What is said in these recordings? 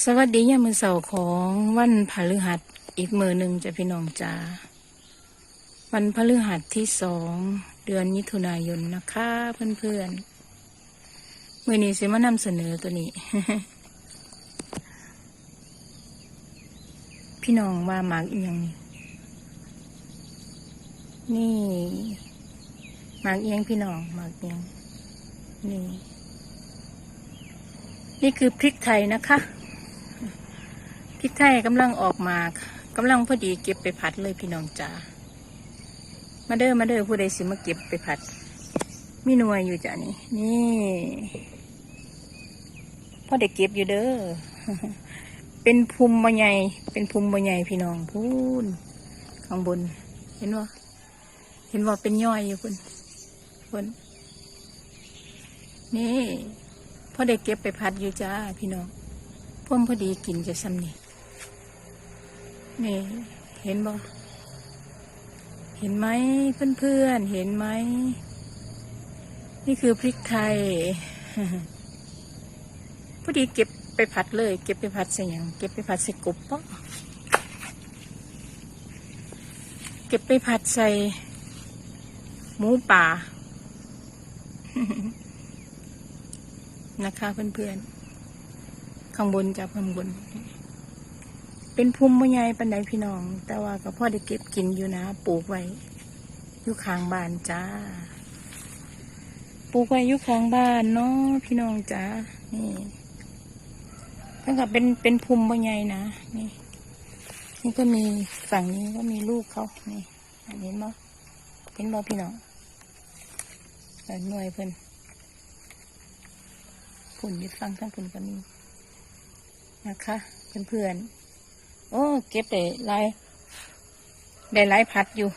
สวัสดียามมือเสาร์ของวันพฤหัสอีกมือหนึ่งจะพี่น้องจ้าวันพฤหัสที่สองเดือนมิถุนายนนะคะเพื่อนๆมือนี้สิมานำเสนอตัวนี้ พี่น้องว่าหมากอีหยังนี่นี่หมากเอียงพี่น้องหมากเอียงนี่ นี่คือพริกไทยนะคะ พริกไทยกำลังออกมากำลังพอดีเก็บไปผัดเลยพี่น้องจ๋ามาเด้อมาเด้อผู้ใดสิมาเก็บไปผัด มีหน่วยอยู่จ้ะนี่นี่พ่อเด็กเก็บอยู่เด้อเป็นภูมิบใหญ่เป็นภูมิบใหญ่พี่น้องพูนข้างบน เห็นว่าเห็นว่าเป็นย่อยอยู่คุณคุณนี่พ่อเด็กเก็บไปผัดอยู่จ้าพี่น้องพ่มพอดีกินจะซ้ำนี่ นี่ เห็นบ่เห็นไหมเพื่อนๆ เห็นไหม นี่คือพริกไทยพอดีเก็บไปผัดเลย เก็บไปผัดใส่ยังเก็บไปผัดใส่กบปะเก็บไปผัดใส่ หมูป่า นะคะเพื่อนๆ ข้างบนจากข้างบน เป็นภูมิมใหญ่ปันไดพี่น้อง แต่ว่าก็พ่อได้เก็บกินอยู่นะปลูกไว้อยู่ข้างบ้านจ้าปลูกไว้อยู่ข้างบ้านเนาะพี่น้องจ้านี่ตั้งแต่เป็นเป็นภูมิมใหญ่นะนี่นี่ก็มีฝั่งนี้ก็มีลูกเขานี่อันนี้มั้เห็นบ่พี่น้องหน่วยเพิ่นผุ่นยึดฟังทั้งผุ่นก็มีนะคะ เพื่อนๆ โอ้เก็บได้หลายได้หลายพัดอยู่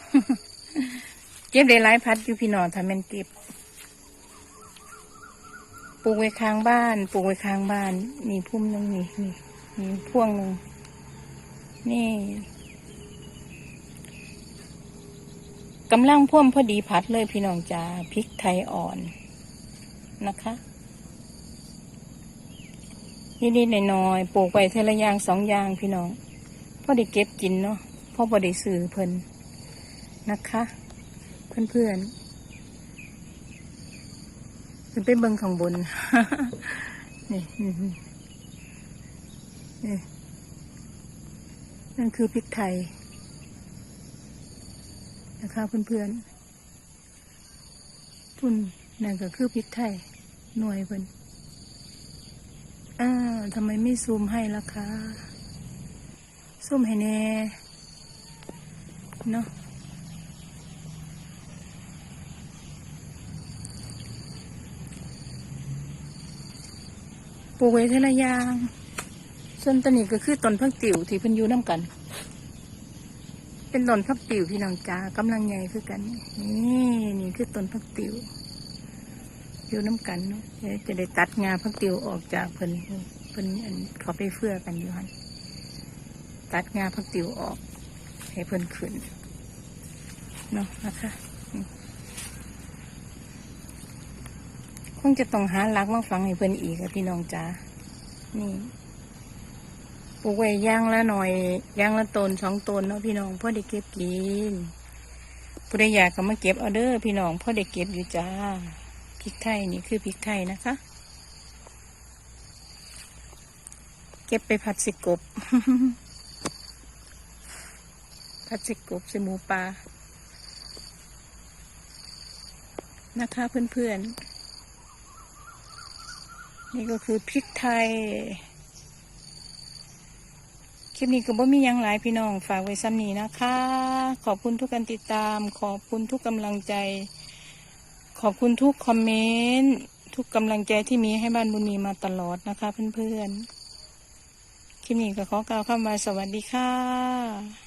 เก็บได้หลายพัดอยู่พี่น้องทำเป็นเก็บปลูกไว้ข้างบ้านปลูกไว้ข้างบ้าน มีพุ่มนึงนี่นี่มีพ่วงนึงนี่กำลังพ่วมพอดีพัดเลยพี่น้องจ้าพริกไทยอ่อนนะคะนิดๆหน่อยๆปลูกไว้เทละอย่างสองอย่างพี่น้อง พ่อได้เก็บกินเนาะพ่อพอได้ซื้อเพิ่นนะคะ เพื่อนเพื่อนๆขึ้นไปเบิ่งข้างบน นี่นี่นั่นคือพริกไทย นะคะเพื่อนๆพุ่นนั่นก็คือพริกไทย หน่วยเพิ่นอ่าทำไมไม่ซูมให้ล่ะคะ ซูมให้แน่เนาะปลูกไว้ทละอย่าง ส่วนตัวนี้ก็คือต้นพักติ๋วที่เพิ่นอยู่น้ำกัน เป็นต้นพักติ๋วพี่น้องจ้ากำลังใหญ่คือกัน นี่นี่คือต้นพักติ๋วอยู่น้ำกันเนาะจะได้ตัดงาพักติ๋วออกจากเพิ่นเพิ่นอันขาไปเฟื่อกันอยู่หัน ตัดงาพักติวออก ให้เพิ่นขึ้นเนาะนะคะคงจะต้องหาลักมาฟังให้เพิ่นอีกอะพี่น้องจ๋านี่ปลูกไว้ย่างละหน่อยย่างละตนสองตนเนาะพี่น้องพ่อได้เก็บกินผู้ใดอยากก็มาเก็บเอาเด้อพี่น้องพ่อได้เก็บอยู่จ้าพริกไทยนี่คือพริกไทยนะคะ เก็บไปผัดสิกบ ผัดสิกบใส่หมูปลานะคะเพื่อนๆ นี่ก็คือพริกไทย คลิปนี้ก็บ่มียังหลายพี่น้องฝากไว้ซ้ำนี้นะคะ ขอบคุณทุกการติดตาม ขอบคุณทุกกำลังใจ ขอบคุณทุกคอมเมนต์ ทุกกำลังใจที่มีให้บ้านบุญมีมาตลอดนะคะเพื่อนๆ คลิปนี้ก็ขอกล่าวคำว่าสวัสดีค่ะ